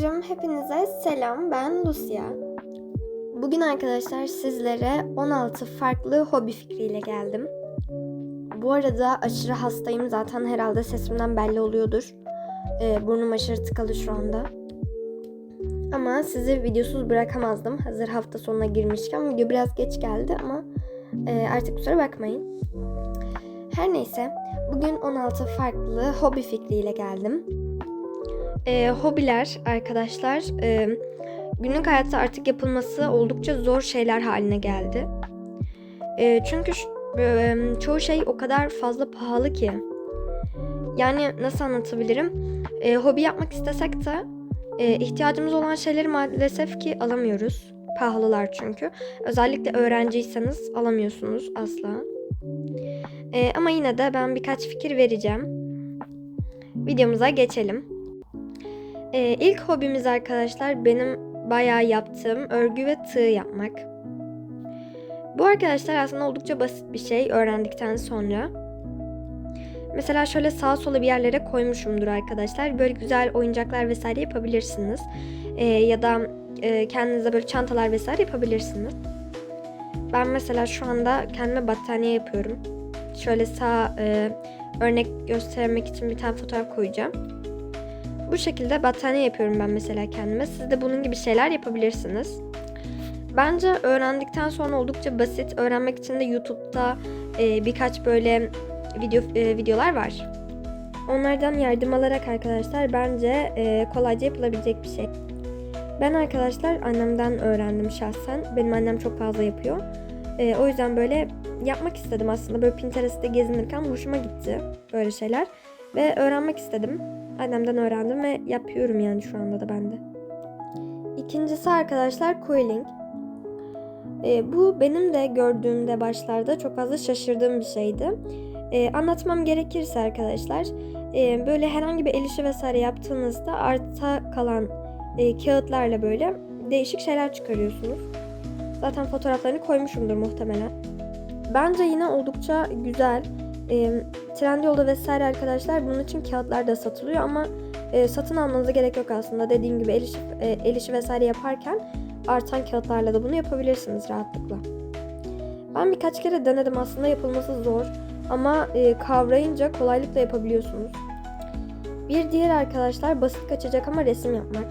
Canlarım hepinize selam ben Lucia. Bugün arkadaşlar sizlere 16 farklı hobi fikriyle geldim. Bu arada aşırı hastayım zaten herhalde sesimden belli oluyordur. Ee, burnum aşırı tıkalı şu anda. Ama sizi videosuz bırakamazdım hazır hafta sonuna girmişken. Video biraz geç geldi ama e, artık kusura bakmayın. Her neyse bugün 16 farklı hobi fikriyle geldim. E, hobiler arkadaşlar e, günlük hayatta artık yapılması oldukça zor şeyler haline geldi. E, çünkü e, çoğu şey o kadar fazla pahalı ki. Yani nasıl anlatabilirim? E, hobi yapmak istesek de e, ihtiyacımız olan şeyleri maalesef ki alamıyoruz. Pahalılar çünkü. Özellikle öğrenciyseniz alamıyorsunuz asla. E, ama yine de ben birkaç fikir vereceğim. Videomuza geçelim. Ee, ilk hobimiz arkadaşlar benim bayağı yaptığım örgü ve tığ yapmak. Bu arkadaşlar aslında oldukça basit bir şey öğrendikten sonra. Mesela şöyle sağa sola bir yerlere koymuşumdur arkadaşlar. Böyle güzel oyuncaklar vesaire yapabilirsiniz. Ee, ya da e, kendinize böyle çantalar vesaire yapabilirsiniz. Ben mesela şu anda kendime battaniye yapıyorum. Şöyle sağ e, örnek göstermek için bir tane fotoğraf koyacağım. Bu şekilde battaniye yapıyorum ben mesela kendime. Siz de bunun gibi şeyler yapabilirsiniz. Bence öğrendikten sonra oldukça basit. Öğrenmek için de YouTube'da e, birkaç böyle video e, videolar var. Onlardan yardım alarak arkadaşlar bence e, kolayca yapılabilecek bir şey. Ben arkadaşlar annemden öğrendim şahsen. Benim annem çok fazla yapıyor. E, o yüzden böyle yapmak istedim aslında. Böyle Pinterest'te gezinirken hoşuma gitti böyle şeyler. Ve öğrenmek istedim. Annemden öğrendim ve yapıyorum yani şu anda da ben de. İkincisi arkadaşlar quilling. Ee, bu benim de gördüğümde başlarda çok fazla şaşırdığım bir şeydi. Ee, anlatmam gerekirse arkadaşlar e, böyle herhangi bir el işi vesaire yaptığınızda arta kalan e, kağıtlarla böyle değişik şeyler çıkarıyorsunuz. Zaten fotoğraflarını koymuşumdur muhtemelen. Bence yine oldukça güzel. E, Trendyol'da vesaire arkadaşlar bunun için kağıtlar da satılıyor ama e, satın almanıza gerek yok aslında. Dediğim gibi el işi, e, el işi vesaire yaparken artan kağıtlarla da bunu yapabilirsiniz rahatlıkla. Ben birkaç kere denedim aslında yapılması zor ama e, kavrayınca kolaylıkla yapabiliyorsunuz. Bir diğer arkadaşlar basit kaçacak ama resim yapmak.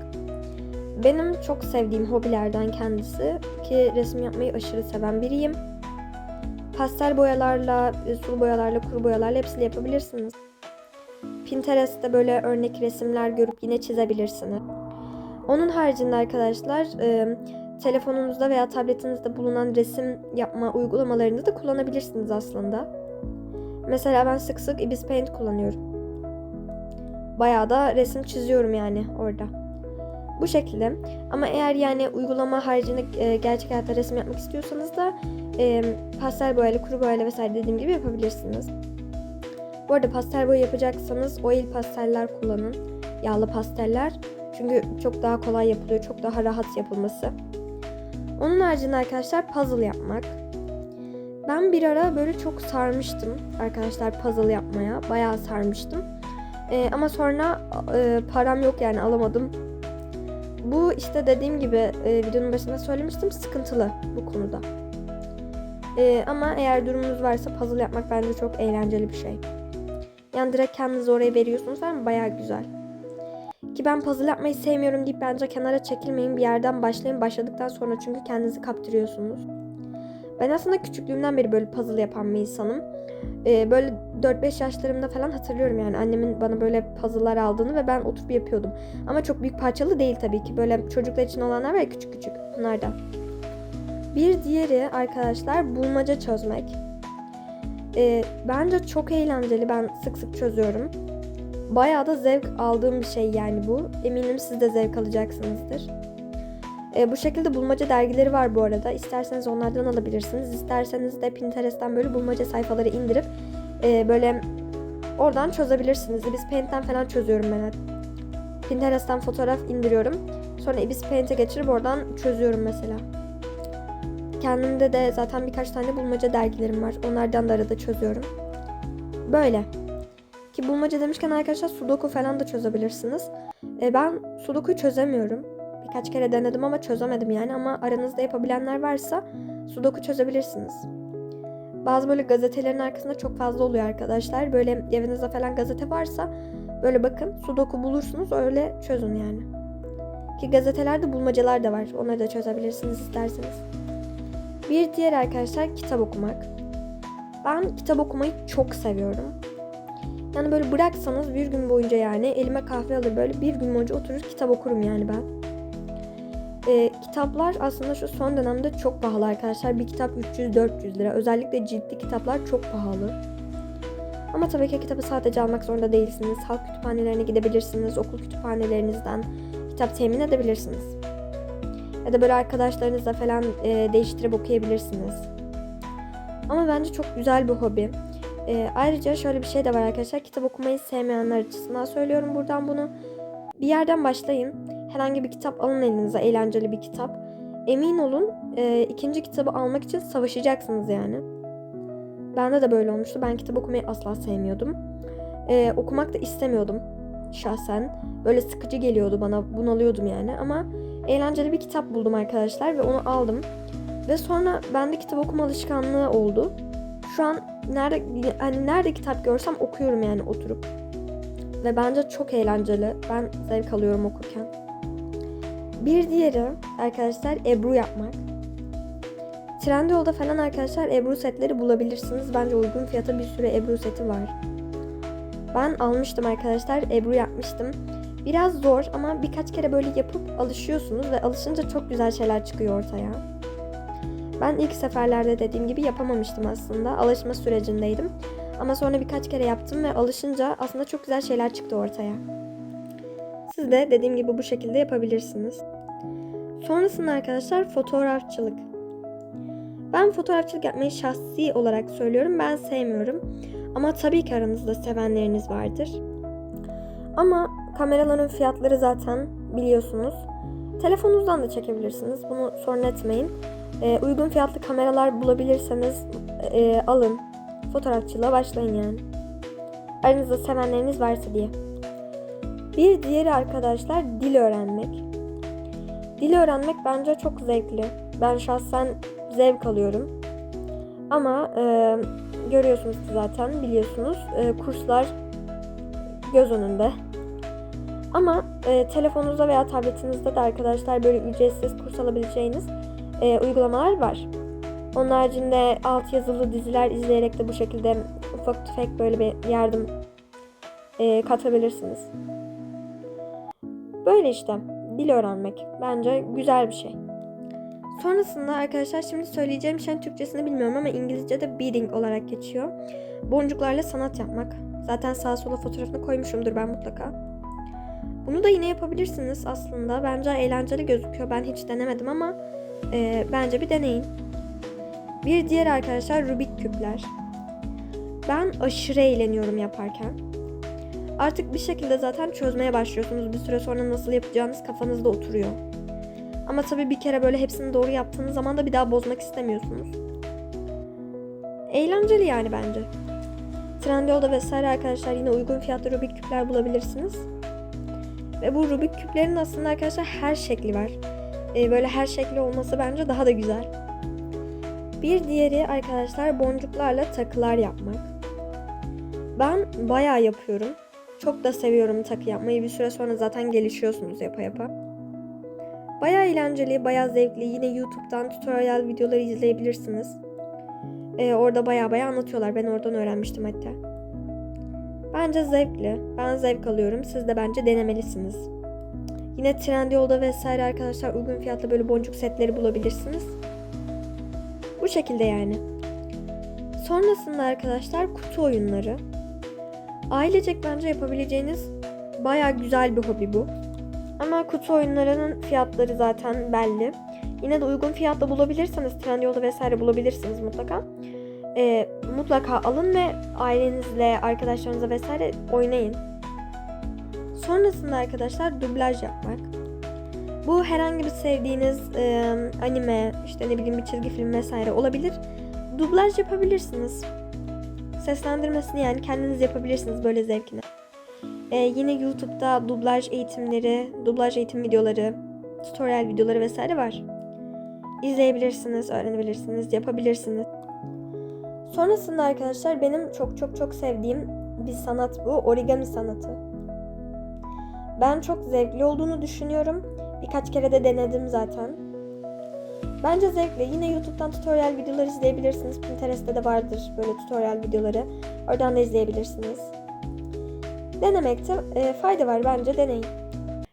Benim çok sevdiğim hobilerden kendisi ki resim yapmayı aşırı seven biriyim pastel boyalarla, sulu boyalarla, kuru boyalarla hepsini yapabilirsiniz. Pinterest'te böyle örnek resimler görüp yine çizebilirsiniz. Onun haricinde arkadaşlar e, telefonunuzda veya tabletinizde bulunan resim yapma uygulamalarını da kullanabilirsiniz aslında. Mesela ben sık sık Ibis Paint kullanıyorum. Bayağı da resim çiziyorum yani orada. Bu şekilde. Ama eğer yani uygulama haricinde e, gerçek hayatta resim yapmak istiyorsanız da e, pastel boyayla, kuru boyayla vesaire dediğim gibi yapabilirsiniz. Bu arada pastel boya yapacaksanız oil pasteller kullanın. Yağlı pasteller. Çünkü çok daha kolay yapılıyor. Çok daha rahat yapılması. Onun haricinde arkadaşlar puzzle yapmak. Ben bir ara böyle çok sarmıştım arkadaşlar puzzle yapmaya. Bayağı sarmıştım. E, ama sonra e, param yok yani alamadım. Bu işte dediğim gibi e, videonun başında söylemiştim sıkıntılı bu konuda. E, ama eğer durumunuz varsa puzzle yapmak bence çok eğlenceli bir şey. Yani direkt kendinizi oraya veriyorsunuz ama bayağı güzel. Ki ben puzzle yapmayı sevmiyorum deyip bence kenara çekilmeyin bir yerden başlayın. Başladıktan sonra çünkü kendinizi kaptırıyorsunuz. Ben aslında küçüklüğümden beri böyle puzzle yapan bir insanım. Ee, böyle 4-5 yaşlarımda falan hatırlıyorum yani annemin bana böyle puzzle'lar aldığını ve ben oturup yapıyordum. Ama çok büyük parçalı değil tabii ki. Böyle çocuklar için olanlar var ya küçük küçük bunlardan. Bir diğeri arkadaşlar bulmaca çözmek. Ee, bence çok eğlenceli. Ben sık sık çözüyorum. Bayağı da zevk aldığım bir şey yani bu. Eminim siz de zevk alacaksınızdır. Ee, bu şekilde bulmaca dergileri var bu arada. İsterseniz onlardan alabilirsiniz. İsterseniz de Pinterest'ten böyle bulmaca sayfaları indirip e, böyle oradan çözebilirsiniz. Ibis Paint'ten falan çözüyorum ben. Pinterest'ten fotoğraf indiriyorum. Sonra Ibis Paint'e geçirip oradan çözüyorum mesela. Kendimde de zaten birkaç tane bulmaca dergilerim var. Onlardan da arada çözüyorum. Böyle. Ki bulmaca demişken arkadaşlar sudoku falan da çözebilirsiniz. E, ben Sudoku'yu çözemiyorum. Birkaç kere denedim ama çözemedim yani ama aranızda yapabilenler varsa Sudoku çözebilirsiniz. Bazı böyle gazetelerin arkasında çok fazla oluyor arkadaşlar. Böyle evinizde falan gazete varsa böyle bakın Sudoku bulursunuz öyle çözün yani. Ki gazetelerde bulmacalar da var. Onları da çözebilirsiniz isterseniz. Bir diğer arkadaşlar kitap okumak. Ben kitap okumayı çok seviyorum. Yani böyle bıraksanız bir gün boyunca yani elime kahve alır böyle bir gün boyunca oturur kitap okurum yani ben. Ee, kitaplar aslında şu son dönemde çok pahalı arkadaşlar. Bir kitap 300-400 lira. Özellikle ciltli kitaplar çok pahalı. Ama tabii ki kitabı sadece almak zorunda değilsiniz. Halk kütüphanelerine gidebilirsiniz. Okul kütüphanelerinizden kitap temin edebilirsiniz. Ya da böyle arkadaşlarınızla falan e, değiştirip okuyabilirsiniz. Ama bence çok güzel bir hobi. E, ayrıca şöyle bir şey de var arkadaşlar. Kitap okumayı sevmeyenler açısından söylüyorum buradan bunu. Bir yerden başlayın. Herhangi bir kitap alın elinize. Eğlenceli bir kitap. Emin olun e, ikinci kitabı almak için savaşacaksınız yani. Bende de böyle olmuştu. Ben kitap okumayı asla sevmiyordum. E, okumak da istemiyordum şahsen. Böyle sıkıcı geliyordu bana. Bunalıyordum yani. Ama eğlenceli bir kitap buldum arkadaşlar ve onu aldım. Ve sonra bende kitap okuma alışkanlığı oldu. Şu an nerede hani nerede kitap görsem okuyorum yani oturup. Ve bence çok eğlenceli. Ben zevk alıyorum okurken. Bir diğeri arkadaşlar Ebru yapmak. Trendyol'da falan arkadaşlar Ebru setleri bulabilirsiniz. Bence uygun fiyata bir sürü Ebru seti var. Ben almıştım arkadaşlar. Ebru yapmıştım. Biraz zor ama birkaç kere böyle yapıp alışıyorsunuz ve alışınca çok güzel şeyler çıkıyor ortaya. Ben ilk seferlerde dediğim gibi yapamamıştım aslında. Alışma sürecindeydim. Ama sonra birkaç kere yaptım ve alışınca aslında çok güzel şeyler çıktı ortaya. Siz de dediğim gibi bu şekilde yapabilirsiniz. Sonrasında arkadaşlar fotoğrafçılık. Ben fotoğrafçılık yapmayı şahsi olarak söylüyorum. Ben sevmiyorum. Ama tabii ki aranızda sevenleriniz vardır. Ama kameraların fiyatları zaten biliyorsunuz. Telefonunuzdan da çekebilirsiniz. Bunu sorun etmeyin. E, uygun fiyatlı kameralar bulabilirseniz e, alın. Fotoğrafçılığa başlayın yani. Aranızda sevenleriniz varsa diye. Bir diğeri arkadaşlar dil öğrenmek. Dil öğrenmek bence çok zevkli. Ben şahsen zevk alıyorum. Ama e, görüyorsunuz ki zaten biliyorsunuz e, kurslar göz önünde. Ama e, telefonunuzda veya tabletinizde de arkadaşlar böyle ücretsiz kurs alabileceğiniz e, uygulamalar var. Onun haricinde alt yazılı diziler izleyerek de bu şekilde ufak tefek böyle bir yardım e, katabilirsiniz. Böyle işte dil öğrenmek bence güzel bir şey. Sonrasında arkadaşlar şimdi söyleyeceğim şeyin Türkçesini bilmiyorum ama İngilizce'de beading olarak geçiyor. Boncuklarla sanat yapmak. Zaten sağa sola fotoğrafını koymuşumdur ben mutlaka. Bunu da yine yapabilirsiniz aslında. Bence eğlenceli gözüküyor. Ben hiç denemedim ama e, bence bir deneyin. Bir diğer arkadaşlar Rubik küpler. Ben aşırı eğleniyorum yaparken. Artık bir şekilde zaten çözmeye başlıyorsunuz. Bir süre sonra nasıl yapacağınız kafanızda oturuyor. Ama tabii bir kere böyle hepsini doğru yaptığınız zaman da bir daha bozmak istemiyorsunuz. Eğlenceli yani bence. Trendyol'da vesaire arkadaşlar yine uygun fiyatlı Rubik küpler bulabilirsiniz. Ve bu Rubik küplerin aslında arkadaşlar her şekli var. Ee, böyle her şekli olması bence daha da güzel. Bir diğeri arkadaşlar boncuklarla takılar yapmak. Ben bayağı yapıyorum. Çok da seviyorum takı yapmayı. Bir süre sonra zaten gelişiyorsunuz yapa yapa. Bayağı eğlenceli, bayağı zevkli. Yine YouTube'dan tutorial videoları izleyebilirsiniz. Ee, orada bayağı bayağı anlatıyorlar. Ben oradan öğrenmiştim hatta. Bence zevkli. Ben zevk alıyorum. Siz de bence denemelisiniz. Yine Trendyol'da vesaire arkadaşlar uygun fiyatlı böyle boncuk setleri bulabilirsiniz. Bu şekilde yani. Sonrasında arkadaşlar kutu oyunları. Ailecek bence yapabileceğiniz baya güzel bir hobi bu. Ama kutu oyunlarının fiyatları zaten belli. Yine de uygun fiyatla bulabilirseniz Trendyol'da vesaire bulabilirsiniz mutlaka. Ee, mutlaka alın ve ailenizle, arkadaşlarınızla vesaire oynayın. Sonrasında arkadaşlar dublaj yapmak. Bu herhangi bir sevdiğiniz e, anime, işte ne bileyim bir çizgi film vesaire olabilir. Dublaj yapabilirsiniz. Seslendirmesini yani kendiniz yapabilirsiniz böyle zevkine. Ee, yine YouTube'da dublaj eğitimleri, dublaj eğitim videoları, tutorial videoları vesaire var. İzleyebilirsiniz, öğrenebilirsiniz, yapabilirsiniz. Sonrasında arkadaşlar benim çok çok çok sevdiğim bir sanat bu. Origami sanatı. Ben çok zevkli olduğunu düşünüyorum. Birkaç kere de denedim zaten. Bence zevkli. Yine YouTube'dan tutorial videoları izleyebilirsiniz. Pinterest'te de vardır böyle tutorial videoları. Oradan da izleyebilirsiniz. Denemekte e, fayda var bence deneyin.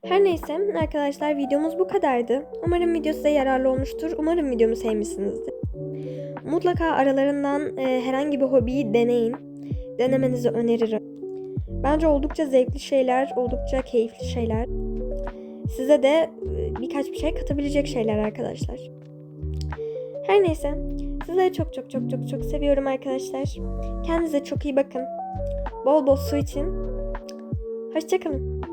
Her neyse arkadaşlar videomuz bu kadardı. Umarım video size yararlı olmuştur. Umarım videomu sevmişsinizdir. Mutlaka aralarından e, herhangi bir hobiyi deneyin. Denemenizi öneririm. Bence oldukça zevkli şeyler, oldukça keyifli şeyler. Size de birkaç bir şey katabilecek şeyler arkadaşlar. Her neyse. Sizleri çok çok çok çok çok seviyorum arkadaşlar. Kendinize çok iyi bakın. Bol bol su için. Hoşçakalın.